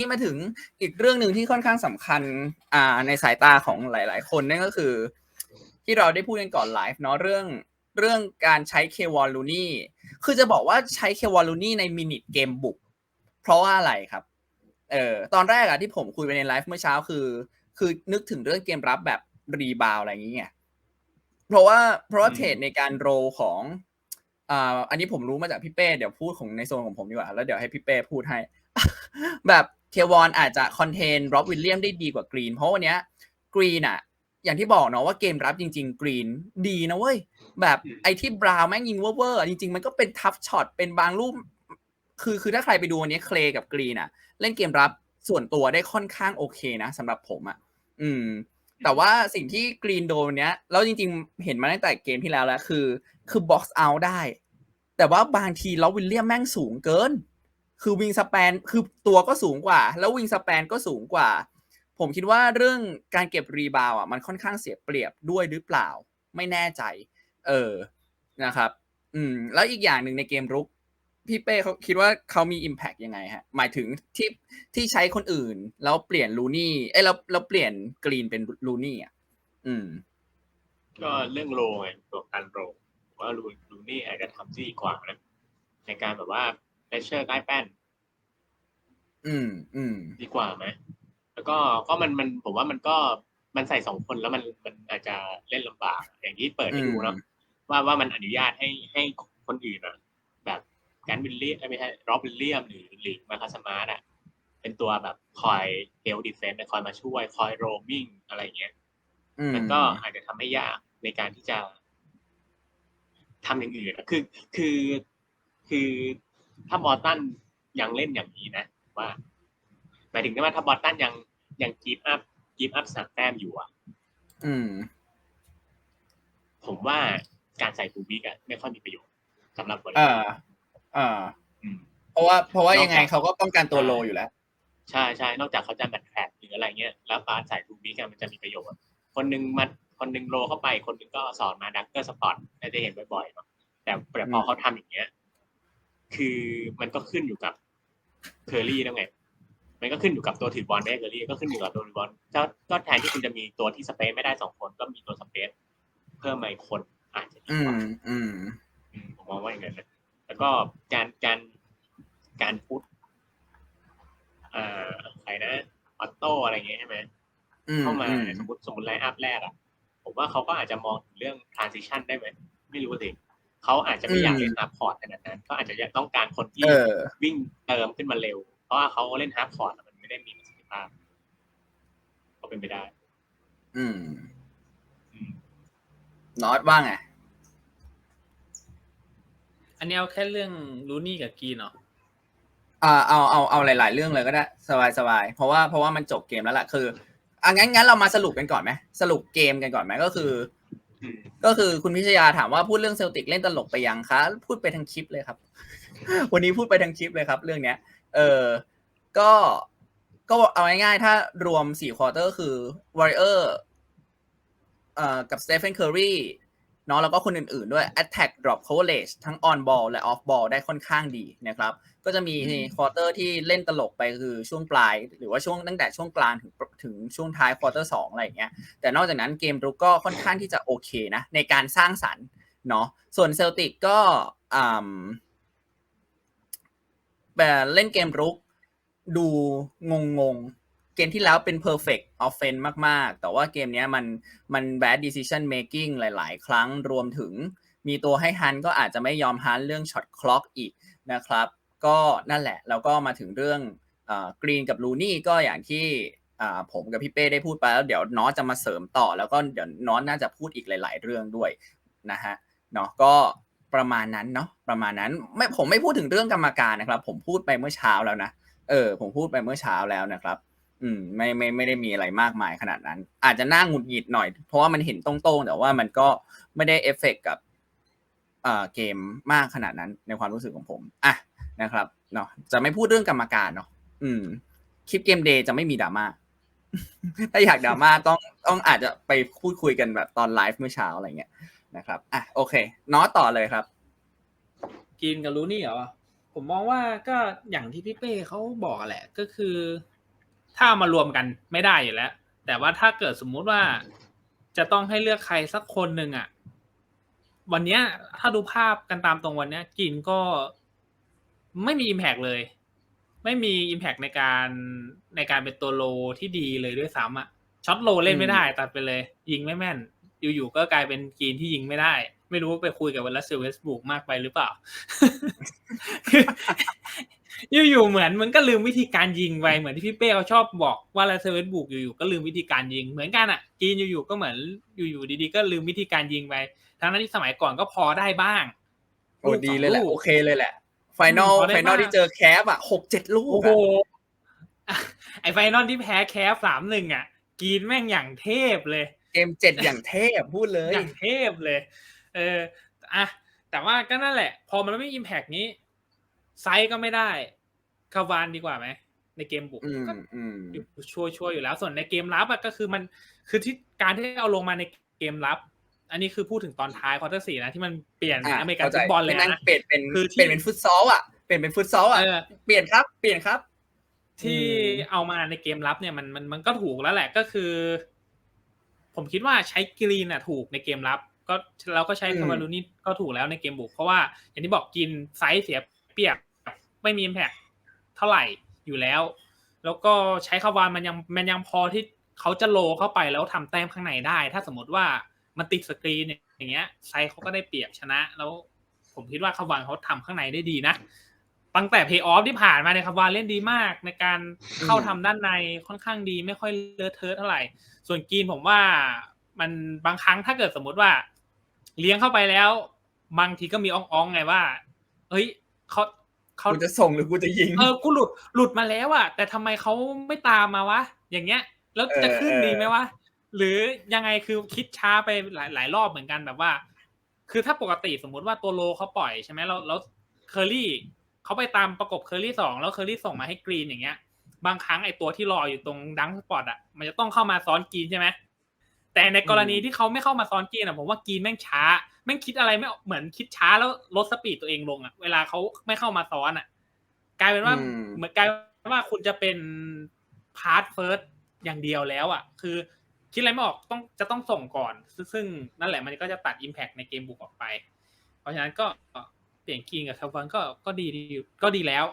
นี่มาถึงอีกเรื่องหนึ่งที่ค่อนข้างสำคัญอ่าในสายตาของหลาย ๆ คนนั่นก็คือ ที่เราได้พูดกันก่อนไลฟ์เนาะเรื่องเรื่องการใช้เควอลลูนี่คือจะบอกว่าใช้เควอลลูนี่ในมินิเกมบุก เพราะว่าอะไรครับ เออตอนแรกอะที่ผมคุยไปในไลฟ์เมื่อเช้าคือ คือนึกถึงเรื่องเกมรับแบบรีบาวอะไรอย่างเงี้ยเพราะว่าเพราะว่าเทรดในการโรลของอ่าอันนี้ผมรู้มาจากพี่เป้เดี๋ยวพูดของในโซนของผมดีกว่า แล้วเดี๋ยวให้พี่เป้พูดให้ แบบ เควอนอาจจะคอนเทนร็อบวิลเลียมได้ดีกว่ากรีน เพราะวันเนี้ยกรีนอะอย่างที่บอกเนาะว่าเกมรับจริง ๆ กรีนดีนะเว้ย แบบไอที่บราวน์แม่งยิงเวอร์เวอร์อะจริง ๆ มันก็เป็นทัฟช็อตเป็นบางรูป คือคือถ้าใครไปดูวันนี้เคลกับกรีนอะเล่นเกมรับส่วนตัวได้ค่อนข้างโอเคนะสำหรับผมอะอืม แต่ว่าสิ่งที่กรีนโดนเนี้ยแล้วจริง ๆ เห็นมาตั้งแต่เกมที่แล้วแล้วคือ คือบ็อกซ์เอาได้ แต่ว่าบางทีแล้ววิลเลียมแม่งสูงเกิน คือวิงสแปนคือตัวก็สูงกว่า แล้ววิงสแปนก็สูงกว่า ผมคิดว่าเรื่องการเก็บรีบาวอะมันค่อนข้างเสียเปรียบด้วยหรือเปล่า ไม่แน่ใจ เออนะครับ อืม แล้วอีกอย่างหนึ่งในเกมรุก พี่เป้เขาคิดว่าเขามี Impact ยังไงฮะ หมายถึงที่ที่ใช้คนอื่น แล้วเปลี่ยนลูนี่เอ้ยแล้วแล้วเปลี่ยนกรีนเป็นลูนี่อะอืม ก็เรื่องโรไงตัวการโรผมว่าลูลูนี่อาจจะทำที่ดีกว่านะในการแบบว่า เลเชอร์ใต้แป้น อืม อืม ดีกว่าไหมแล้วก็ก็มันมันผมว่ามันก็มันใส่สองคนแล้วมันมันอาจจะเล่นลำบาก อย่างที่เปิดให้ดูเนาะว่าว่ามันอนุญาตให้ให้คนอื่นอะแบบแกนวิลเลียมไม่ใช่ร็อบวิลเลียมหรือหรือมาคาสมาร์ตอะเป็นตัวแบบคอยเฮลดิเฟนต์คอยมาช่วย คอยโรมมิ่งอะไรอย่างเงี้ยอืมมันก็อาจจะทำให้ยากในการที่จะทำอย่างอื่นอะคือคือคือ ถ้าบอสตันยังเล่นอย่างนี้นะว่าหมายถึงว่าถ้าบอสตันยังยังกีฟอัพกีฟอัพสามแต้มอยู่อะ อืม ผมว่าการใส่ทูบิกอะไม่ค่อยมีประโยชน์สำหรับบริอ่าษัทอ่าอืมเพราะว่าเพราะว่ายังไงนอกจากเขาก็ป้องกันตัวโลอยู่แล้ว ใช่ใช่นอกจากเขาจะแบทแทร็กหรืออะไรเงี้ยแล้วการใส่ทูบิกอะมันจะมีประโยชน์ คนหนึ่งมันคนหนึ่งโลเข้าไป คนหนึ่งก็สอนมาดักเกอร์สปอตน่าจะเห็นบ่อยๆเนาะแต่แต่พออืมเขาทำอย่างเงี้ย คือมันก็ขึ้นอยู่กับเคอรี่แล้วไง มันก็ขึ้นอยู่กับตัวถือบอลได้เคอรี่ก็ขึ้นอยู่กับตัวถือบอลก็ก็แทนที่คุณจะมีตัวที่สเปซไม่ได้สองคน ก็มีตัวสเปซเพิ่มมาอีกคนอาจจะดีอืกว่ามอืมอืมผมมองว่าอย่างนั้นนะแล้วก็การการการพุทเอ่อใครนะออตโต้อะไรเงี้ยใช่ไหมอืมเข้ามาอืมสมมติสมมติไลน์อัพแรกอะ ผมว่าเขาก็อาจจะมองถึงเรื่อง transition ได้ไหมไม่รู้สิ เขาอาจจะไม่อยากเล่นฮาร์ p พอร์ตขนาดนั้นเขาอาจจะอยากต้องการคนที่เออวิ่งเติมขึ้นมาเร็ว เพราะว่าเขาเล่นฮาร์ p พอร์ตมันไม่ได้มีประสิทธิภาพก็เป็นไปได้อืมอืมนอตว่าไงอันนี้เอาแค่เรื่องลูนี่กับกรีนเนาะอ่าเอาเอาเอาหลาย ๆ เรื่องเลยก็ได้ สบายสบายเพราะว่าเพราะว่ามันจบเกมแล้วล่ะคืออะงั้นงั้นเรามาสรุปกันก่อนไหมสรุปเกมกันก่อนไหมก็คืออืม ก็คือคุณพิชยาถามว่าพูดเรื่องเซลติกเล่นตลกไปยังคะ พูดไปทั้งคลิปเลยครับ วันนี้พูดไปทั้งคลิปเลยครับ เรื่องเนี้ย เออก็ก็เอาง่ายๆถ้ารวมสี่ควอเตอร์คือวอริเออร์เอ่อกับสเตฟานเคอรี เนาะแล้วก็คนอื่นๆด้วย attack drop coverage ทั้ง on ball และ off ball ได้ค่อนข้างดีนะครับก็จะมีควอเตอร์ที่เล่นตลกไปคือช่วงปลาย หรือว่าช่วงตั้งแต่ช่วงกลางถึงถึงช่วงท้ายควอเตอร์สองอะไรอย่างเงี้ยแต่นอกจากนั้นเกมรุกก็ค่อนข้างที่จะโอเคนะ ในการสร้างสรรค์เนาะส่วนเซลติกก็อ่าแบบเล่นเกมรุกดูงงงๆเก มที่แล้วเป็น perfect offense มาก ๆ แต่ว่าเกมเนี้ยมันมัน bad decision making หลาย ๆ ครั้งรวมถึงมีตัวให้ฮันก็อาจจะไม่ยอมฮันเรื่อง shot clock อีกนะครับ ก็นั่นแหละแล้วก็มาถึงเรื่องกรีนกับลูนี่ก็อย่างที่ผมกับพี่เป้ได้พูดไปแล้วเดี๋ยวน้อจะมาเสริมต่อ แล้วก็เดี๋ยวน้องน่าจะพูดอีกหลาย ๆ เรื่องด้วยนะฮะเนาะก็ประมาณนั้นเนาะประมาณนั้นไม่ผมไม่พูดถึงเรื่องกรรมการนะครับ ผมพูดไปเมื่อเช้าแล้วนะเออผมพูดไปเมื่อเช้าแล้วนะครับ อืมไม่ไม่ไม่ได้มีอะไรมากมายขนาดนั้น อาจจะน่าหงุดหงิดหน่อย เพราะว่ามันเห็นตรงๆแต่ว่ามันก็ไม่ได้เอฟเฟกต์กับเอ่อเกมมากขนาดนั้นในความรู้สึกของผมอะนะครับเนาะจะไม่พูดเรื่องกรรมการเนาะอืม คลิปเกมเดย์จะไม่มีดราม่าถ้าอยากดราม่าต้องต้องอาจจะไปพูดคุยกันแบบตอนไลฟ์เมื่อเช้าอะไรเงี้ยนะครับอะโอเคน้อต่อเลยครับกรีนกับลูนี่เหรอผมมองว่าก็อย่างที่พี่เป้เขาบอกแหละก็คือ ถ้าเอามารวมกันไม่ได้อยู่แล้ว แต่ว่าถ้าเกิดสมมุติว่าจะต้องให้เลือกใครสักคนหนึ่งอะ วันเนี้ย ถ้าดูภาพกันตามตรงวันเนี้ยกินก็ไม่มีอิมแพกเลย ไม่มีอิมแพกในการในการเป็นตัวโลที่ดีเลยด้วยซ้ำอะช็อตโลเล่นไม่ได้ ตัดไปเลย ยิงไม่แม่น อยู่ๆก็กลายเป็นกีนที่ยิงไม่ได้ ไม่รู้ว่าไปคุยกับเวลัสเซลเวสบุกมากไปหรือเปล่า อยู่ๆเหมือนมันก็ลืมวิธีการยิงไปเหมือนที่พี่เป้เขาชอบบอกว่าลาเซเวสบุกอยู่ๆก็ลืมวิธีการยิง เหมือนกันอะกรีนอยู่ๆก็เหมือนอยู่ๆดีๆก็ลืมวิธีการยิงไปทั้งนั้นที่สมัยก่อนก็พอได้บ้างโอ้ดีเลยแหละลูกโอเคเลยแหละไฟนอลพอได้ไฟนอลบ้างที่เจอแคปอะหกเจ็ดลูกโอ้โหอะไอไฟนอลที่แพ้แคฟสามหนึ่งอะกรีนแม่งอย่างเทพเลยเกมเจ็ดอย่างเทพพูดเลยอย่างเทพเลย เอออะแต่ว่าก็นั่นแหละ พอมันไม่อิมแพกนี้ ไซส์ก็ไม่ได้ คาวานดีกว่าไหมในเกมบุกอืมก็อืมอยู่ชัวร์ชัวร์อยู่แล้วส่วนในเกมรับอะก็คือมันคือที่การที่เอาลงมาในเกมรับ อันนี้คือพูดถึงตอนท้ายควอเตอร์สี่นะที่มันเปลี่ยนอะอเมริกันข้าใจฟุตบอลเลยนั่นนะเปลี่ยนเป็นคือที่เปลี่ยนเป็นฟุตซอลอะเปลี่ยนเป็นฟุตซอลอะเออเปลี่ยนครับ เปลี่ยนครับ ที่อืมเอามาในเกมรับเนี่ยมันมันมันก็ถูกแล้วแหละก็คือ ผมคิดว่าใช้กรีนอะถูกในเกมรับ ก็เราก็ใช้คาวารูนี่ก็ถูกแล้วในเกมบุกเพราะว่าอย่างที่บอกกินไซส์เสียเปรียบ ไม่มี impact เท่าไหร่อยู่แล้ว แล้วก็ใช้คาวานมันยังมันยังพอที่เขาจะโลเข้าไปแล้วทำแต้มข้างในได้ ถ้าสมมติว่ามันติดสกรีนอย่างเงี้ยไซเขาก็ได้เปรียบชนะ แล้วผมคิดว่าคาวานเขาทำข้างในได้ดีนะตั้งแต่เพย์ออฟที่ผ่านมาในยคาวานเล่นดีมากในการเข้าทำด้านในค่อนข้างดีไม่ค่อยเลอะเทอะเท่าไหร่ ส่วนกีนผมว่ามันบางครั้งถ้าเกิดสมมุติว่า เลี้ยงเข้าไปแล้ว บางทีก็มีอ่องๆไงว่า เฮ้ยเขา เขากูจะส่งหรือกูจะยิง เออกูหลุดหลุดมาแล้วอะแต่ทำไมเขาไม่ตามมาวะ อย่างเงี้ย แล้วจะขึ้นเออดีไหมวะหรือยังไงคือคิดช้าไปหลายหลายรอบเหมือนกันแบบว่า คือถ้าปกติสมมุติว่าตัวโลเขาปล่อยใช่ไหมแล้วแล้วเคอรี่เขาไปตามประกบเคอรี่สองแล้วเคอรี่ส่งมาให้กรีนอย่างเงี้ย บางครั้งไอตัวที่รออยู่ตรงดังสปอตอะมันจะต้องเข้ามาซ้อนกรีนใช่ไหมแต่ในกรณีที่เขาไม่เข้ามาซ้อนกรีนอะผมว่ากรีนแม่งช้าแม่งคิดอะไรไม่ออกเหมือนคิดช้าแล้วลดสปีดตัวเองลงอะเวลาเขาไม่เข้ามาซ้อนอะกลายเป็นว่าอืมเหมือนกลายเป็นว่าคุณจะเป็นพาร์ทเฟิร์สอย่างเดียวแล้วอะคือคิดอะไรไม่ออกต้องจะต้องส่งก่อน ซึ่งซึ่งนั่นแหละมันก็จะตัด Impact ในเกมบุกออกไป เพราะฉะนั้นก็เปลี่ยนกรีนกับคาร์ฟอนก็ก็ดีดีก็ดีแล้ว